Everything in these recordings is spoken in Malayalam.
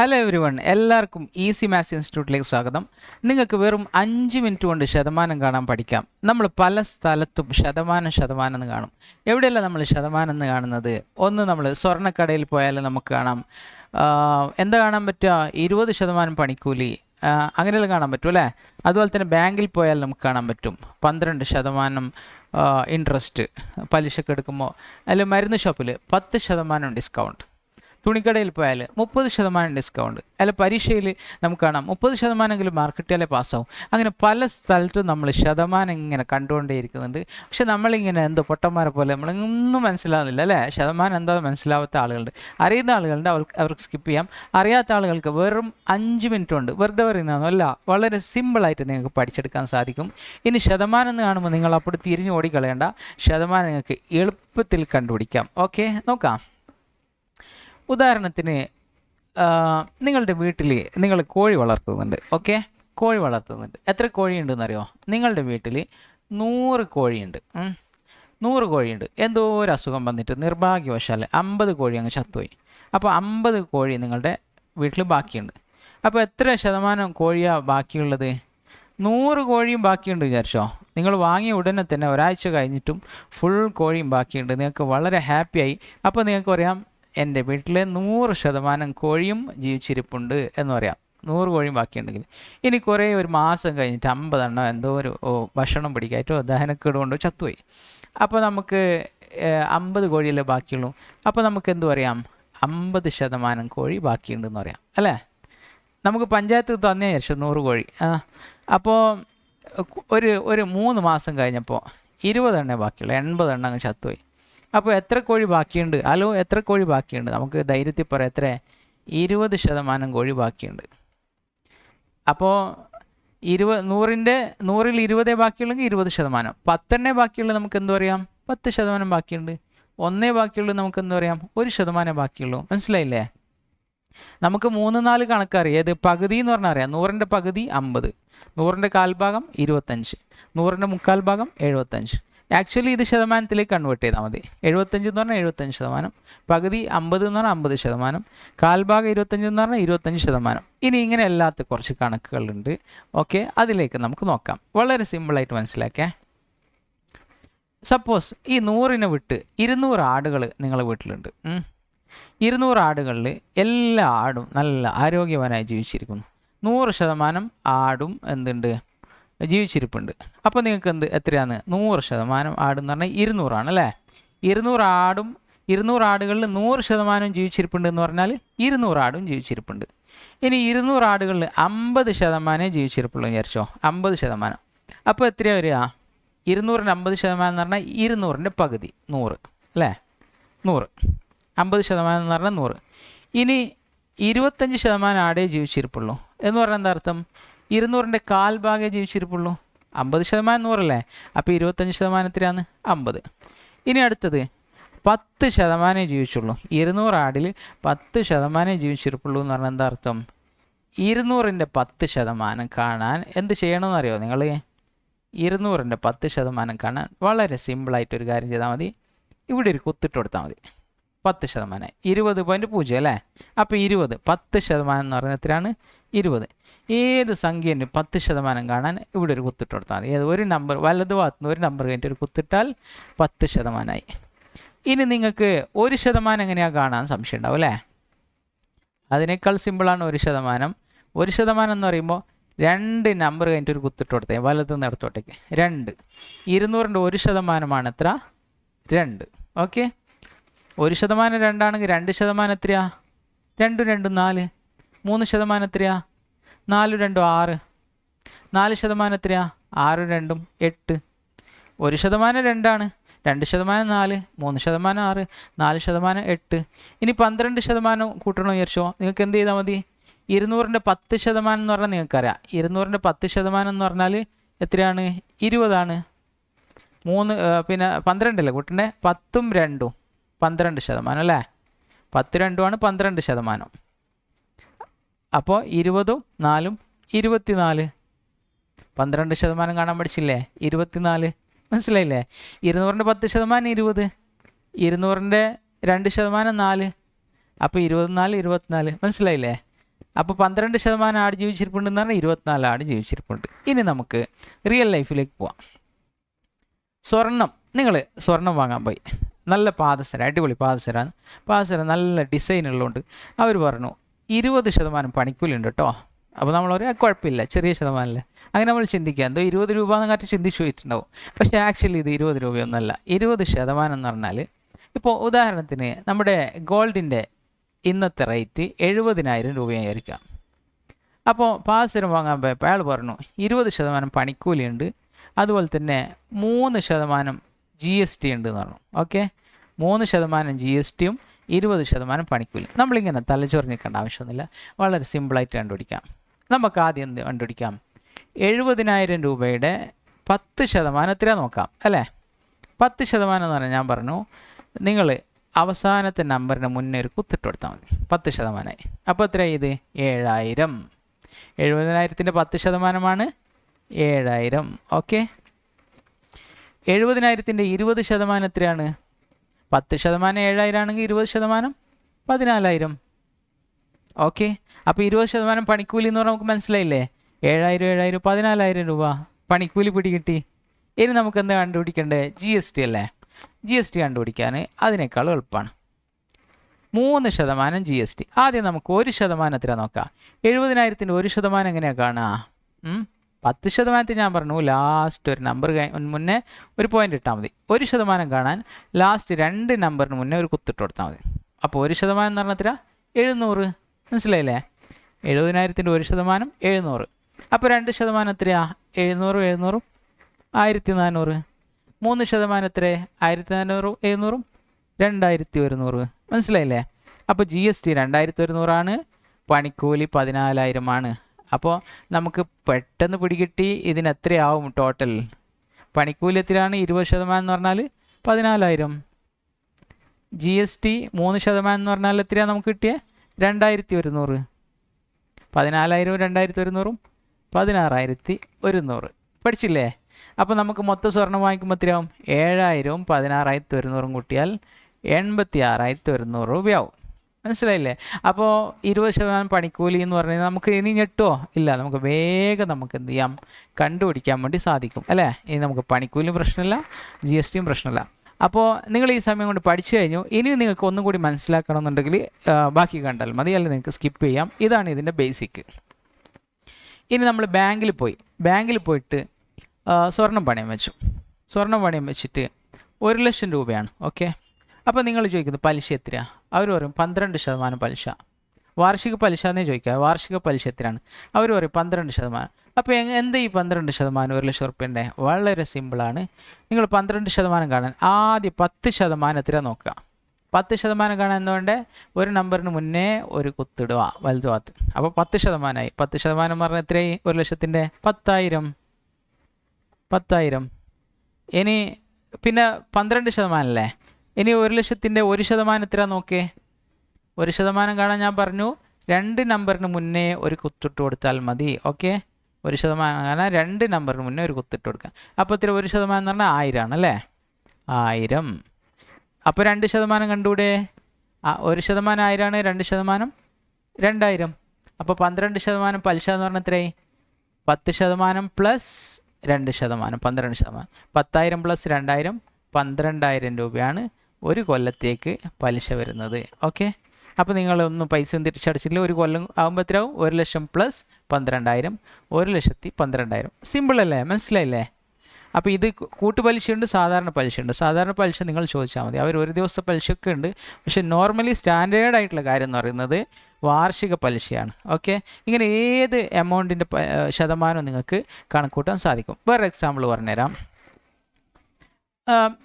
ഹലോ എവരി വൺ എല്ലാവർക്കും ഈസി മാത്സ് ഇൻസ്റ്റിറ്റ്യൂട്ടിലേക്ക് സ്വാഗതം. നിങ്ങൾക്ക് വെറും അഞ്ച് മിനിറ്റ് കൊണ്ട് ശതമാനം കാണാൻ പഠിക്കാം. നമ്മൾ പല സ്ഥലത്തും ശതമാനം ശതമാനം എന്ന് കാണും. എവിടെയല്ല നമ്മൾ ശതമാനം എന്ന് കാണുന്നത്? ഒന്ന് നമ്മൾ സ്വർണക്കടയിൽ പോയാൽ നമുക്ക് കാണാം. എന്താ കാണാൻ പറ്റുക? ഇരുപത് ശതമാനം പണിക്കൂലി. അങ്ങനെയുള്ള കാണാൻ പറ്റും അല്ലേ? അതുപോലെ തന്നെ ബാങ്കിൽ പോയാൽ നമുക്ക് കാണാൻ പറ്റും. പന്ത്രണ്ട് ശതമാനം ഇൻട്രസ്റ്റ് പലിശക്ക് എടുക്കുമ്പോൾ. അല്ലെങ്കിൽ മരുന്ന് ഷോപ്പിൽ പത്ത് ശതമാനം ഡിസ്കൗണ്ട് തുണിക്കടയിൽ പോയാൽ മുപ്പത് ശതമാനം ഡിസ്കൗണ്ട് അല്ല പരീക്ഷയിൽ നമുക്ക് കാണാം. മുപ്പത് ശതമാനമെങ്കിലും മാർക്ക് കിട്ടിയാലേ പാസ്സാവും അങ്ങനെ പല സ്ഥലത്തും നമ്മൾ ശതമാനം ഇങ്ങനെ കണ്ടുകൊണ്ടേയിരിക്കുന്നുണ്ട്. പക്ഷെ നമ്മളിങ്ങനെ എന്തോ പൊട്ടന്മാരെ പോലെ നമ്മളൊന്നും മനസ്സിലാവുന്നില്ല അല്ലേ? ശതമാനം എന്താണെന്ന് മനസ്സിലാവാത്ത ആളുകളുണ്ട്. അറിയുന്ന ആളുകളുണ്ട് അവർക്ക് അവർക്ക് സ്കിപ്പ് ചെയ്യാം. അറിയാത്ത ആളുകൾക്ക് വെറും അഞ്ച് മിനിറ്റ് ഉണ്ട് വെറുതെ പറയുന്നതല്ല വളരെ സിമ്പിളായിട്ട് നിങ്ങൾക്ക് പഠിച്ചെടുക്കാൻ സാധിക്കും. ഇനി ശതമാനം എന്ന് കാണുമ്പോൾ നിങ്ങൾ അപ്പോൾ തിരിഞ്ഞു ഓടിക്കളയേണ്ട. ശതമാനം നിങ്ങൾക്ക് എളുപ്പത്തിൽ കണ്ടുപിടിക്കാം. ഓക്കെ നോക്കാം. ഉദാഹരണത്തിന് നിങ്ങളുടെ വീട്ടിൽ നിങ്ങൾ കോഴി വളർത്തുന്നുണ്ട് ഓക്കെ? കോഴി വളർത്തുന്നുണ്ട്. എത്ര കോഴിയുണ്ടെന്ന് അറിയോ നിങ്ങളുടെ വീട്ടിൽ നൂറ് കോഴിയുണ്ട്. നൂറ് കോഴിയുണ്ട്. എന്തോ ഒരു അസുഖം വന്നിട്ട് നിർഭാഗ്യവശാൽ അമ്പത് കോഴി അങ്ങ് ചത്തുപോയി. അപ്പോൾ അമ്പത് കോഴി നിങ്ങളുടെ വീട്ടിൽ ബാക്കിയുണ്ട്. അപ്പോൾ എത്ര ശതമാനം കോഴിയാണ് ബാക്കിയുള്ളത്? നൂറ് കോഴിയും ബാക്കിയുണ്ട് വിചാരിച്ചോ? നിങ്ങൾ വാങ്ങിയ ഉടനെ തന്നെ ഒരാഴ്ച കഴിഞ്ഞിട്ടും ഫുൾ കോഴിയും ബാക്കിയുണ്ട്. നിങ്ങൾക്ക് വളരെ ഹാപ്പിയായി അപ്പോൾ നിങ്ങൾക്ക് പറയാം എന്റെ വീട്ടിൽ നൂറ് ശതമാനം കോഴിയും ജീവിച്ചിരിപ്പുണ്ട് എന്ന് പറയാം. നൂറ് കോഴിയും ബാക്കിയുണ്ടെങ്കിൽ. ഇനി കുറേ ഒരു മാസം കഴിഞ്ഞിട്ട് അമ്പതെണ്ണം എന്തോ ഒരു ഭക്ഷണം പിടിക്കാറ്റോ ദഹനക്കേട് കൊണ്ടോ ചത്തുപോയി. അപ്പോൾ നമുക്ക് അമ്പത് കോഴിയല്ലേ ബാക്കിയുള്ളൂ. അപ്പോൾ നമുക്ക് എന്തു പറയാം? അമ്പത് ശതമാനം കോഴി ബാക്കിയുണ്ടെന്ന് പറയാം. അല്ലേ? നമുക്ക് പഞ്ചായത്ത് തന്നെ ശേഷം നൂറ് കോഴി. ആ അപ്പോൾ ഒരു ഒരു മൂന്ന് മാസം കഴിഞ്ഞപ്പോൾ ഇരുപതെണ്ണേ ബാക്കിയുള്ളൂ. എൺപതെണ്ണം അങ്ങ് ചത്തുപോയി. അപ്പോൾ എത്ര കോഴി ബാക്കിയുണ്ട്? ഹലോ എത്ര കോഴി ബാക്കിയുണ്ട്? നമുക്ക് ധൈര്യത്തിൽ പറയാം എത്ര? ഇരുപത് ശതമാനം കോഴി ബാക്കിയുണ്ട്. അപ്പോൾ ഇരുപത് നൂറിന്റെ നൂറിൽ ഇരുപതേ ബാക്കിയുള്ളെങ്കിൽ ഇരുപത് ശതമാനം. പത്തെണ്ണേ ബാക്കിയുള്ളത് നമുക്ക് എന്ത് പറയാം? പത്ത് ശതമാനം ബാക്കിയുണ്ട്. ഒന്നേ ബാക്കിയുള്ളൂ നമുക്ക് എന്ത് പറയാം? ഒരു ശതമാനം ബാക്കിയുള്ളൂ. മനസ്സിലായില്ലേ? നമുക്ക് മൂന്ന് നാല് കണക്കറിയാം. ഏത്? പകുതി എന്ന് പറഞ്ഞാൽ അറിയാം. നൂറിന്റെ പകുതി അമ്പത്. നൂറിന്റെ കാൽഭാഗം ഇരുപത്തഞ്ച്. നൂറിന്റെ മുക്കാൽ ഭാഗം എഴുപത്തഞ്ച്. ആക്ച്വലി ഇത് ശതമാനത്തിലേക്ക് കൺവേർട്ട് ചെയ്താൽ മതി. എഴുപത്തഞ്ച് എന്ന് പറഞ്ഞാൽ എഴുപത്തഞ്ച് ശതമാനം. പകുതി അമ്പത് എന്ന് പറഞ്ഞാൽ അമ്പത് ശതമാനം. കാൽഭാഗം ഇരുപത്തഞ്ച് എന്ന് പറഞ്ഞാൽ ഇരുപത്തഞ്ച് ശതമാനം. ഇനി ഇങ്ങനെ അല്ലാത്ത കുറച്ച് കണക്കുകളുണ്ട്. ഓക്കെ അതിലേക്ക് നമുക്ക് നോക്കാം. വളരെ സിമ്പിളായിട്ട് മനസ്സിലാക്കേ സപ്പോസ് ഈ നൂറിനെ വിട്ട് ഇരുന്നൂറ് ആടുകൾ നിങ്ങളുടെ വീട്ടിലുണ്ട്. ഇരുന്നൂറ് ആടുകളിൽ എല്ലാ ആടും നല്ല ആരോഗ്യവാനായി ജീവിച്ചിരിക്കുന്നു. നൂറ് ശതമാനം ആടും എന്തുണ്ട്? ജീവിച്ചിരിപ്പുണ്ട്. അപ്പോൾ നിങ്ങൾക്ക് എന്ത് എത്രയാണ്? നൂറ് ശതമാനം ആടെന്ന് പറഞ്ഞാൽ ഇരുന്നൂറാണ് അല്ലേ? ഇരുന്നൂറ് ആടും ഇരുന്നൂറ് ആടുകളിൽ നൂറ് ശതമാനം ജീവിച്ചിരിപ്പുണ്ട് എന്ന് പറഞ്ഞാൽ ഇരുന്നൂറ് ആടും ജീവിച്ചിരിപ്പുണ്ട്. ഇനി ഇരുന്നൂറ് ആടുകളിൽ അമ്പത് ശതമാനമേ ജീവിച്ചിരിപ്പുള്ളൂ വിചാരിച്ചോ? അമ്പത് ശതമാനം. അപ്പോൾ എത്രയാണ് വരിക? ഇരുന്നൂറിന്റെ അമ്പത് ശതമാനം എന്ന് പറഞ്ഞാൽ ഇരുന്നൂറിന്റെ പകുതി നൂറ് അല്ലേ? നൂറ്. അമ്പത് ശതമാനം എന്ന് പറഞ്ഞാൽ നൂറ്. ഇനി ഇരുപത്തഞ്ച് ശതമാനം ആടേ ജീവിച്ചിരിപ്പുള്ളൂ. എന്ന് പറഞ്ഞാൽ എന്താ അർത്ഥം? ഇരുന്നൂറിന്റെ കാൽ ഭാഗേ ജീവിച്ചിരിപ്പുള്ളൂ. അമ്പത് ശതമാനം നൂറല്ലേ? അപ്പോൾ ഇരുപത്തഞ്ച് ശതമാനത്തിലാണ് അമ്പത്. ഇനി അടുത്തത് പത്ത് ശതമാനമേ ജീവിച്ചുള്ളൂ. ഇരുന്നൂറ് ആടിൽ പത്ത് ശതമാനമേ ജീവിച്ചിരിപ്പുള്ളൂ എന്ന് പറഞ്ഞാൽ എന്താ അർത്ഥം? ഇരുന്നൂറിന്റെ പത്ത് ശതമാനം കാണാൻ എന്ത് ചെയ്യണമെന്ന് അറിയോ നിങ്ങൾ ഇരുന്നൂറിന്റെ പത്ത് ശതമാനം കാണാൻ വളരെ സിമ്പിളായിട്ടൊരു കാര്യം ചെയ്താൽ മതി. ഇവിടെ ഒരു കുത്തിട്ട് കൊടുത്താൽ മതി. പത്ത് ശതമാനം. ഇരുപത് പോയിന്റ് പൂജ്യം അല്ലേ? അപ്പോൾ ഇരുപത് പത്ത് ശതമാനം എന്ന് പറയുന്നത് എത്രയാണ്? ഇരുപത്. ഏത് സംഖ്യന്റെ പത്ത് ശതമാനം കാണാൻ ഇവിടെ ഒരു കുത്തിട്ട് കൊടുത്താൽ മതി. ഏത് ഒരു നമ്പർ വലത് ഭാഗത്തുനിന്ന് ഒരു നമ്പർ കഴിഞ്ഞിട്ട് ഒരു കുത്തിട്ടാൽ പത്ത് ശതമാനമായി. ഇനി നിങ്ങൾക്ക് ഒരു ശതമാനം എങ്ങനെയാണ് കാണാൻ സംശയം ഉണ്ടാവും അല്ലേ? അതിനേക്കാൾ സിമ്പിളാണ് ഒരു ശതമാനം. ഒരു ശതമാനം എന്ന് പറയുമ്പോൾ രണ്ട് നമ്പർ കഴിഞ്ഞിട്ട് ഒരു കുത്തിട്ട് കൊടുത്തേ വലത് നിന്ന് എടുത്തോട്ടേക്ക് രണ്ട്. ഇരുന്നൂറിന്റെ ഒരു ശതമാനമാണ് എത്ര? രണ്ട്. ഓക്കെ? ഒരു ശതമാനം രണ്ടാണെങ്കിൽ രണ്ട് ശതമാനം എത്രയാ? രണ്ടും രണ്ടും നാല്. മൂന്ന് ശതമാനം എത്രയാ? നാലും രണ്ടും ആറ്. നാല് ശതമാനം എത്രയാ? ആറും രണ്ടും എട്ട്. ഒരു ശതമാനം രണ്ടാണ്. രണ്ട് ശതമാനം നാല്. മൂന്ന് ശതമാനം ആറ്. നാല് ശതമാനം എട്ട്. ഇനി പന്ത്രണ്ട് ശതമാനം കൂട്ടണമെന്ന് വിചാരിച്ചോ? നിങ്ങൾക്ക് എന്ത് ചെയ്താൽ മതി? ഇരുന്നൂറിന്റെ പത്ത് ശതമാനം എന്ന് പറഞ്ഞാൽ നിങ്ങൾക്കറിയാം. ഇരുന്നൂറിന്റെ പത്ത് ശതമാനം എന്ന് പറഞ്ഞാൽ എത്രയാണ്? ഇരുപതാണ്. മൂന്ന് പിന്നെ പന്ത്രണ്ടല്ലേ കൂട്ടണ്ടേ? പത്തും രണ്ടും. പന്ത്രണ്ട് ശതമാനം അല്ലേ? പത്ത് രണ്ടുമാണ് പന്ത്രണ്ട് ശതമാനം. അപ്പോൾ ഇരുപതും നാലും ഇരുപത്തിനാല്. പന്ത്രണ്ട് ശതമാനം കാണാൻ പഠിച്ചില്ലേ? ഇരുപത്തിനാല്. മനസ്സിലായില്ലേ? ഇരുന്നൂറിന്റെ പത്ത് ശതമാനം ഇരുപത്. ഇരുന്നൂറിന്റെ രണ്ട് ശതമാനം നാല്. അപ്പോൾ ഇരുപത്തിനാല് ഇരുപത്തിനാല്. മനസ്സിലായില്ലേ? അപ്പോൾ പന്ത്രണ്ട് ശതമാനം ആട് ജീവിച്ചിരിപ്പുണ്ടെന്ന് പറഞ്ഞാൽ ഇരുപത്തിനാല് ആട് ജീവിച്ചിരിപ്പുണ്ട്. ഇനി നമുക്ക് റിയൽ ലൈഫിലേക്ക് പോവാം. സ്വർണം. നിങ്ങൾ സ്വർണം വാങ്ങാൻ പോയി. നല്ല പാദസര അടിപൊളി പാദസരാണ്. പാദസര നല്ല ഡിസൈൻ ഉള്ളതുകൊണ്ട് അവർ പറഞ്ഞു ഇരുപത് ശതമാനം പണിക്കൂലി ഉണ്ട് കേട്ടോ അപ്പോൾ നമ്മൾ പറയാം കുഴപ്പമില്ല ചെറിയ ശതമാനമല്ലേ അങ്ങനെ നമ്മൾ ചിന്തിക്കുക എന്തോ ഇരുപത് രൂപ എന്ന് കാട്ടി ചിന്തിച്ചു പോയിട്ടുണ്ടാവും. പക്ഷേ ആക്ച്വലി ഇത് ഇരുപത് രൂപയൊന്നുമല്ല ഇരുപത് ശതമാനം എന്ന് പറഞ്ഞാൽ ഇപ്പോൾ ഉദാഹരണത്തിന് നമ്മുടെ ഗോൾഡിന്റെ ഇന്നത്തെ റേറ്റ് എഴുപതിനായിരം രൂപയായിരിക്കാം. അപ്പോൾ പാസരം വാങ്ങാൻ പോയപ്പോൾ അയാൾ പറഞ്ഞു ഇരുപത് ശതമാനം പണിക്കൂലിയുണ്ട് അതുപോലെ തന്നെ മൂന്ന് ശതമാനം ജി എസ് ടി ഉണ്ട് എന്ന് പറഞ്ഞു. ഓക്കെ? മൂന്ന് ശതമാനം ജി എസ് ടിയും ഇരുപത് ശതമാനം പണിക്കൂലി നമ്മളിങ്ങനെ തലച്ചോറിഞ്ഞ് നിൽക്കേണ്ട ആവശ്യമൊന്നുമില്ല. വളരെ സിമ്പിളായിട്ട് കണ്ടുപിടിക്കാം. നമുക്ക് ആദ്യം എന്ത് കണ്ടുപിടിക്കാം? എഴുപതിനായിരം രൂപയുടെ പത്ത് ശതമാനത്തിലാ നോക്കാം അല്ലേ? പത്ത് ശതമാനം എന്ന് പറഞ്ഞാൽ ഞാൻ പറഞ്ഞു നിങ്ങൾ അവസാനത്തെ നമ്പറിന് മുന്നേ ഒരു കുത്തിട്ട് കൊടുത്താൽ മതി. പത്ത് ശതമാനമായി. അപ്പോൾ എത്ര ഇത്? ഏഴായിരം. എഴുപതിനായിരത്തിന്റെ പത്ത് ശതമാനമാണ് ഏഴായിരം. ഓക്കെ. എഴുപതിനായിരത്തിന്റെ ഇരുപത് ശതമാനം എത്രയാണ്? പത്ത് ശതമാനം ഏഴായിരം ആണെങ്കിൽ ഇരുപത് ശതമാനം പതിനാലായിരം. ഓക്കെ. അപ്പോൾ ഇരുപത് ശതമാനം പണിക്കൂലി എന്ന് പറഞ്ഞാൽ നമുക്ക് മനസ്സിലായില്ലേ? ഏഴായിരം ഏഴായിരം പതിനാലായിരം രൂപ പണിക്കൂലി പിടികിട്ടി ഇനി നമുക്ക് എന്താ കണ്ടുപിടിക്കേണ്ടത് ജി എസ് ടി അല്ലേ? ജി എസ് ടി കണ്ടുപിടിക്കാൻ അതിനേക്കാൾ എളുപ്പമാണ്. മൂന്ന് ശതമാനം ജി എസ് ടി ആദ്യം നമുക്ക് ഒരു ശതമാനത്തിനാണ് നോക്കാം. എഴുപതിനായിരത്തിന്റെ ഒരു ശതമാനം എങ്ങനെയാണ് കാണുക? പത്ത് ശതമാനത്തിൽ ഞാൻ പറഞ്ഞു ലാസ്റ്റ് ഒരു നമ്പർ മുന്നേ ഒരു പോയിന്റ് ഇട്ടാൽ മതി. ഒരു ശതമാനം കാണാൻ ലാസ്റ്റ് രണ്ട് നമ്പറിന് മുന്നേ ഒരു കുത്തിട്ട് കൊടുത്താൽ മതി. അപ്പോൾ ഒരു ശതമാനം എന്ന് പറഞ്ഞാൽ എഴുന്നൂറ്. മനസ്സിലായില്ലേ? എഴുപതിനായിരത്തിന്റെ ഒരു ശതമാനം എഴുന്നൂറ്. അപ്പോൾ രണ്ട് ശതമാനം എത്രയാ? എഴുന്നൂറും എഴുന്നൂറും. ആയിരത്തി നാനൂറ് മൂന്ന് ശതമാനം എത്ര? ആയിരത്തി നാനൂറും എഴുന്നൂറും. രണ്ടായിരത്തി ഒരുന്നൂറ് മനസ്സിലായില്ലേ? അപ്പോൾ ജി എസ് ടി രണ്ടായിരത്തി ഒരുന്നൂറാണ് പണിക്കൂലി പതിനാലായിരമാണ്. അപ്പോൾ നമുക്ക് പെട്ടെന്ന് പിടികിട്ടി ഇതിന് എത്രയാവും ടോട്ടൽ പണിക്കൂലി എത്രയാണ് ഇരുപത് ശതമാനം എന്ന് പറഞ്ഞാൽ പതിനാലായിരം. ജി എസ് ടി മൂന്ന് ശതമാനം എന്ന് പറഞ്ഞാൽ എത്രയാണ് നമുക്ക് കിട്ടിയത് രണ്ടായിരത്തി ഒരുന്നൂറ് പതിനാലായിരവും രണ്ടായിരത്തി ഒരുന്നൂറും പതിനാറായിരത്തി ഒരുന്നൂറ് പഠിച്ചില്ലേ? അപ്പോൾ നമുക്ക് മൊത്തം സ്വർണം വാങ്ങിക്കുമ്പോൾ എത്രയാവും? ഏഴായിരവും പതിനാറായിരത്തി ഒരുന്നൂറും കൂട്ടിയാൽ എൺപത്തി ആറായിരത്തി ഒരുന്നൂറ് രൂപയാവും. മനസ്സിലായില്ലേ? അപ്പോൾ ഇരുപത് ശതമാനം പണിക്കൂലി എന്ന് പറഞ്ഞാൽ നമുക്ക് ഇനി ഞെട്ടുമോ ഇല്ല നമുക്ക് വേഗം നമുക്ക് എന്ത് ചെയ്യാം? കണ്ടുപിടിക്കാൻ വേണ്ടി സാധിക്കും അല്ലേ? ഇനി നമുക്ക് പണിക്കൂലിയും പ്രശ്നമില്ല ജി എസ് ടിയും പ്രശ്നമില്ല. അപ്പോൾ നിങ്ങൾ ഈ സമയം കൊണ്ട് പഠിച്ചു കഴിഞ്ഞു. ഇനി നിങ്ങൾക്ക് ഒന്നും കൂടി മനസ്സിലാക്കണമെന്നുണ്ടെങ്കിൽ ബാക്കി കണ്ടാൽ മതി അല്ലെങ്കിൽ നിങ്ങൾക്ക് സ്കിപ്പ് ചെയ്യാം. ഇതാണ് ഇതിന്റെ ബേസിക് ഇനി നമ്മൾ ബാങ്കിൽ പോയി. ബാങ്കിൽ പോയിട്ട് സ്വർണം പണയം വെച്ചു. സ്വർണം പണയം വെച്ചിട്ട് ഒരു ലക്ഷം രൂപയാണ് ഓക്കെ അപ്പോൾ നിങ്ങൾ ചോദിക്കുന്നത് പലിശ എത്രയാണ് അവർ പറയും പന്ത്രണ്ട് ശതമാനം പലിശ. വാർഷിക പലിശ എന്നേ ചോദിക്കുക വാർഷിക പലിശ എത്രയാണ്? അവർ പറയും പന്ത്രണ്ട് ശതമാനം. അപ്പോൾ എന്താ ഈ പന്ത്രണ്ട് ശതമാനം ഒരു ലക്ഷം ഉറുപ്പ്യന്റെ? വളരെ സിമ്പിളാണ് നിങ്ങൾ പന്ത്രണ്ട് ശതമാനം കാണാൻ ആദ്യം പത്ത് ശതമാനം എത്ര നോക്കുക. പത്ത് ശതമാനം കാണാൻ എന്തുകൊണ്ട്? ഒരു നമ്പറിന് മുന്നേ ഒരു കുത്തിടുക വലതു ഭാഗത്ത്. അപ്പോൾ പത്ത് ശതമാനമായി. പത്ത് ശതമാനം പറഞ്ഞാൽ എത്രയായി? ഒരു ലക്ഷത്തിന്റെ? പത്തായിരം. പത്തായിരം. ഇനി പിന്നെ പന്ത്രണ്ട് ശതമാനമല്ലേ ഇനി ഒരു ലക്ഷത്തിന്റെ ഒരു ശതമാനം എത്ര നോക്കേ ഒരു ശതമാനം കാണാൻ ഞാൻ പറഞ്ഞു രണ്ട് നമ്പറിന് മുന്നേ ഒരു കുത്തിട്ട് കൊടുത്താൽ മതി ഓക്കെ? ഒരു ശതമാനം കാണാൻ രണ്ട് നമ്പറിന് മുന്നേ ഒരു കുത്തിട്ട് കൊടുക്കാം. അപ്പോൾ ഇത്ര ഒരു ശതമാനം എന്ന് പറഞ്ഞാൽ ആയിരമാണ് അല്ലേ? ആയിരം. അപ്പോൾ രണ്ട് ശതമാനം കണ്ടുകൂടെ? ആ ഒരു ശതമാനം ആയിരമാണ് രണ്ട് ശതമാനം രണ്ടായിരം. അപ്പോൾ പന്ത്രണ്ട് ശതമാനം പലിശ എന്ന് പറഞ്ഞാൽ എത്രയായി? പത്ത് ശതമാനം പ്ലസ് രണ്ട് ശതമാനം പന്ത്രണ്ട് ശതമാനം. പത്തായിരം പ്ലസ് രണ്ടായിരം പന്ത്രണ്ടായിരം രൂപയാണ് ഒരു കൊല്ലത്തേക്ക് പലിശ വരുന്നത്. ഓക്കെ അപ്പോൾ നിങ്ങളൊന്നും പൈസ ഒന്നും തിരിച്ചടച്ചില്ല ഒരു കൊല്ലം ആകുമ്പോഴത്തേക്കും ഒരു ലക്ഷം പ്ലസ് പന്ത്രണ്ടായിരം ഒരു ലക്ഷത്തി പന്ത്രണ്ടായിരം. സിമ്പിളല്ലേ മനസ്സിലായില്ലേ? അപ്പോൾ ഇത് കൂട്ടുപലിശയുണ്ട് സാധാരണ പലിശയുണ്ട്. സാധാരണ പലിശ നിങ്ങൾ ചോദിച്ചാൽ മതി. അവർ ഒരു ദിവസത്തെ പലിശയൊക്കെ ഉണ്ട്. പക്ഷേ നോർമലി സ്റ്റാൻഡേർഡ് ആയിട്ടുള്ള കാര്യം എന്ന് പറയുന്നത് വാർഷിക പലിശയാണ്. ഓക്കെ ഇങ്ങനെ ഏത് എമൗണ്ടിന്റെ ശതമാനം നിങ്ങൾക്ക് കണക്കൂട്ടാൻ സാധിക്കും. വേറെ എക്സാമ്പിൾ പറഞ്ഞുതരാം.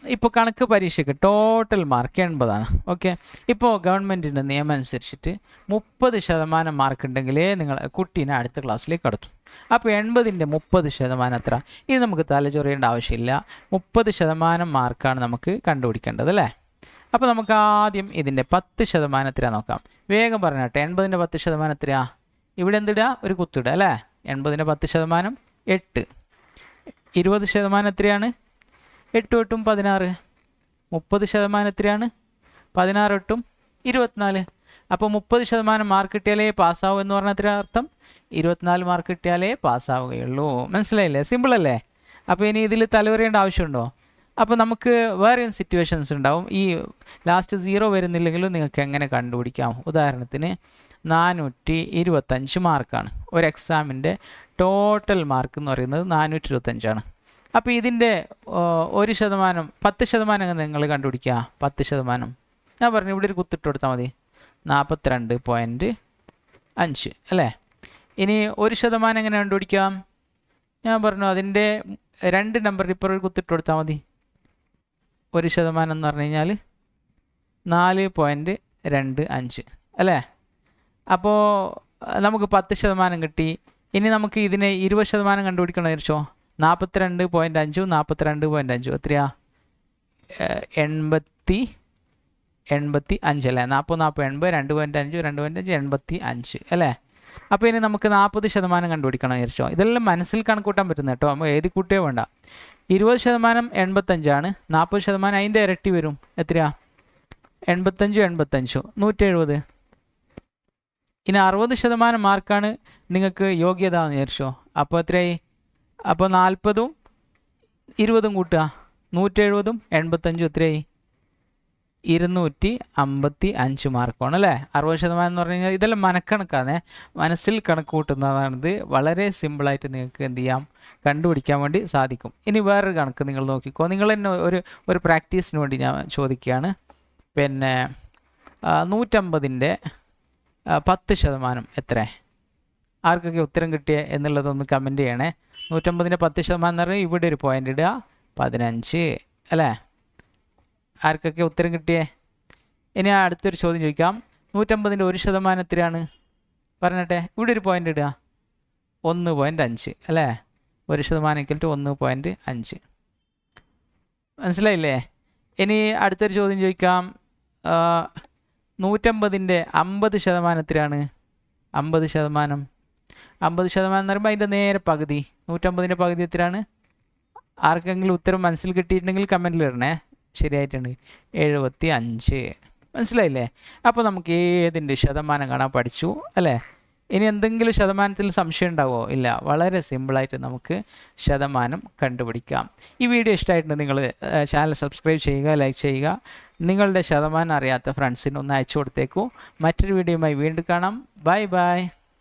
ഇപ്പോൾ കണക്ക് പരീക്ഷയ്ക്ക് ടോട്ടൽ മാർക്ക് എൺപതാണ്. ഓക്കെ ഇപ്പോൾ ഗവൺമെന്റിന്റെ നിയമം അനുസരിച്ചിട്ട് മുപ്പത് ശതമാനം മാർക്ക് ഉണ്ടെങ്കിലേ നിങ്ങൾ കുട്ടീനെ അടുത്ത ക്ലാസ്സിലേക്ക് കടത്തും. അപ്പോൾ എൺപതിന്റെ മുപ്പത് ശതമാനം അത്ര ഇത് നമുക്ക് തലചൊറിയേണ്ട ആവശ്യമില്ല. മുപ്പത് ശതമാനം മാർക്കാണ് നമുക്ക് കണ്ടുപിടിക്കേണ്ടത് അല്ലേ? അപ്പോൾ നമുക്ക് ആദ്യം ഇതിന്റെ പത്ത് ശതമാനം എത്ര നോക്കാം. വേഗം പറഞ്ഞാട്ടെ എൺപതിന്റെ പത്ത് ശതമാനം എത്രയാ? ഇവിടെ എന്തിടുക ഒരു കുത്തിടുക അല്ലേ? എൺപതിന്റെ പത്ത് ശതമാനം എട്ട്. ഇരുപത് ശതമാനം എത്രയാണ്? എട്ട് എട്ടും പതിനാറ്. മുപ്പത് ശതമാനം എത്രയാണ് പതിനാറ് എട്ടും ഇരുപത്തിനാല്. അപ്പോൾ മുപ്പത് ശതമാനം മാർക്ക് കിട്ടിയാലേ പാസ്സാവും എന്ന് പറഞ്ഞാൽ എത്ര അർത്ഥം? ഇരുപത്തിനാല് മാർക്ക് കിട്ടിയാലേ പാസ്സാവുകയുള്ളൂ മനസ്സിലായില്ലേ? സിമ്പിൾ അല്ലേ? അപ്പോൾ ഇനി ഇതിൽ തലവറിയേണ്ട ആവശ്യമുണ്ടോ? അപ്പോൾ നമുക്ക് വേറെയും സിറ്റുവേഷൻസ് ഉണ്ടാവും. ഈ ലാസ്റ്റ് സീറോ വരുന്നില്ലെങ്കിലും നിങ്ങൾക്ക് എങ്ങനെ കണ്ടുപിടിക്കാം? ഉദാഹരണത്തിന് നാനൂറ്റി ഇരുപത്തഞ്ച് മാർക്കാണ് ഒരു എക്സാമിന്റെ ടോട്ടൽ മാർക്ക് എന്ന് പറയുന്നത് നാനൂറ്റി ഇരുപത്തഞ്ചാണ് അപ്പോൾ ഇതിന്റെ ഒരു ശതമാനം പത്ത് ശതമാനം നിങ്ങൾ കണ്ടുപിടിക്കുക പത്ത് ശതമാനം. ഞാൻ പറഞ്ഞു ഇവിടെ ഒരു കുത്തിട്ട് കൊടുത്താൽ മതി. നാൽപ്പത്തിരണ്ട് പോയിന്റ് അഞ്ച് അല്ലേ? ഇനി ഒരു ശതമാനം എങ്ങനെ കണ്ടുപിടിക്കാം? ഞാൻ പറഞ്ഞു അതിന്റെ രണ്ട് നമ്പർ ഇപ്പോൾ ഒരു കുത്തിട്ട് കൊടുത്താൽ മതി. ഒരു ശതമാനം എന്ന് പറഞ്ഞു കഴിഞ്ഞാൽ നാല് പോയിന്റ് രണ്ട് അഞ്ച് അല്ലേ? അപ്പോൾ നമുക്ക് പത്ത് ശതമാനം കിട്ടി. ഇനി നമുക്ക് ഇതിനെ ഇരുപത് ശതമാനം കണ്ടുപിടിക്കണമെന്ന് വിചാരിച്ചോ? നാൽപ്പത്തിരണ്ട് പോയിന്റ് അഞ്ചും നാൽപ്പത്തിരണ്ട് പോയിന്റ് അഞ്ചും. എത്രയാ? എൺപത്തി എൺപത്തി അഞ്ച് അല്ലേ? നാൽപ്പത് നാൽപ്പത് എൺപത് രണ്ട് പോയിന്റ് അഞ്ച് രണ്ട് പോയിന്റ് അഞ്ച് എൺപത്തി അഞ്ച് അല്ലേ? അപ്പോൾ ഇനി നമുക്ക് നാൽപ്പത് ശതമാനം കണ്ടുപിടിക്കണം വിചാരിച്ചോ. ഇതെല്ലാം മനസ്സിൽ കണക്കൂട്ടാൻ പറ്റുന്ന കേട്ടോ. എഴുതി കൂട്ടിയേ വേണ്ട. ഇരുപത് ശതമാനം എൺപത്തഞ്ചാണ്. നാൽപ്പത് ശതമാനം അതിന്റെ ഇരട്ടി വരും. എത്രയാ? എൺപത്തഞ്ചും എൺപത്തഞ്ചും. നൂറ്റെഴുപത്. ഇനി അറുപത് ശതമാനം മാർക്കാണ് നിങ്ങൾക്ക് യോഗ്യത എന്ന് വിചാരിച്ചോ. അപ്പോൾ എത്രയായി? അപ്പോൾ നാൽപ്പതും ഇരുപതും കൂട്ടുക. നൂറ്റെഴുപതും എൺപത്തഞ്ചും എത്രയായി? ഇരുന്നൂറ്റി അമ്പത്തി അഞ്ച് മാർക്കാണ് അല്ലേ? അറുപത് ശതമാനം എന്ന് പറഞ്ഞു കഴിഞ്ഞാൽ ഇതെല്ലാം മനക്കണക്കാണ് മനസ്സിൽ കണക്ക് കൂട്ടുന്നതാണിത്. വളരെ സിമ്പിളായിട്ട് നിങ്ങൾക്ക് എന്ത് ചെയ്യാം? കണ്ടുപിടിക്കാൻ വേണ്ടി സാധിക്കും. ഇനി വേറൊരു കണക്ക് നിങ്ങൾ നോക്കിക്കോ. നിങ്ങൾ തന്നെ ഒരു ഒരു പ്രാക്ടീസിന് വേണ്ടി ഞാൻ ചോദിക്കുകയാണ്. പിന്നെ നൂറ്റമ്പതിന്റെ പത്ത് ശതമാനം എത്ര ആർക്കൊക്കെ ഉത്തരം കിട്ടിയ എന്നുള്ളതൊന്ന് കമന്റ് ചെയ്യണേ. നൂറ്റമ്പതിന്റെ പത്ത് ശതമാനം എന്ന് പറഞ്ഞാൽ ഇവിടെ ഒരു പോയിന്റ് ഇടുക. പതിനഞ്ച് അല്ലേ? ആർക്കൊക്കെ ഉത്തരം കിട്ടിയേ? ഇനി അടുത്തൊരു ചോദ്യം ചോദിക്കാം. നൂറ്റമ്പതിന്റെ ഒരു ശതമാനം എത്രയാണ്? പറഞ്ഞട്ടെ ഇവിടെ ഒരു പോയിന്റ് ഇടുക. ഒന്ന് പോയിന്റ് അഞ്ച് അല്ലേ? ഒരു ശതമാനം ഇക്കൽ ടു ഒന്ന് പോയിന്റ് അഞ്ച്. മനസ്സിലായില്ലേ? ഇനി അടുത്തൊരു ചോദ്യം ചോദിക്കാം. ആ, നൂറ്റമ്പതിന്റെ അമ്പത് ശതമാനം എത്രയാണ്? അമ്പത് ശതമാനം. അമ്പത് ശതമാനം എന്ന് പറയുമ്പോൾ അതിന്റെ നേരെ പകുതി. നൂറ്റമ്പതിന്റെ പകുതി എത്രയാണ്? ആർക്കെങ്കിലും ഉത്തരം മനസ്സിൽ കിട്ടിയിട്ടുണ്ടെങ്കിൽ കമന്റിൽ ഇടണേ. ശരിയായിട്ടുണ്ട്. എഴുപത്തി അഞ്ച് മനസ്സിലായില്ലേ? അപ്പോൾ നമുക്ക് ഏതിന്റെ ശതമാനം കാണാൻ പഠിച്ചു അല്ലേ? ഇനി എന്തെങ്കിലും ശതമാനത്തിൽ സംശയം ഉണ്ടാവോ? ഇല്ല. വളരെ സിമ്പിളായിട്ട് നമുക്ക് ശതമാനം കണ്ടുപിടിക്കാം. ഈ വീഡിയോ ഇഷ്ടമായിട്ടുണ്ട് നിങ്ങൾ ചാനൽ സബ്സ്ക്രൈബ് ചെയ്യുക ലൈക്ക് ചെയ്യുക. നിങ്ങളുടെ ശതമാനം അറിയാത്ത ഫ്രണ്ട്സിന് ഒന്ന് അയച്ചു കൊടുത്തേക്കൂ. മറ്റൊരു വീഡിയോയുമായി വീണ്ടും കാണാം. Bye bye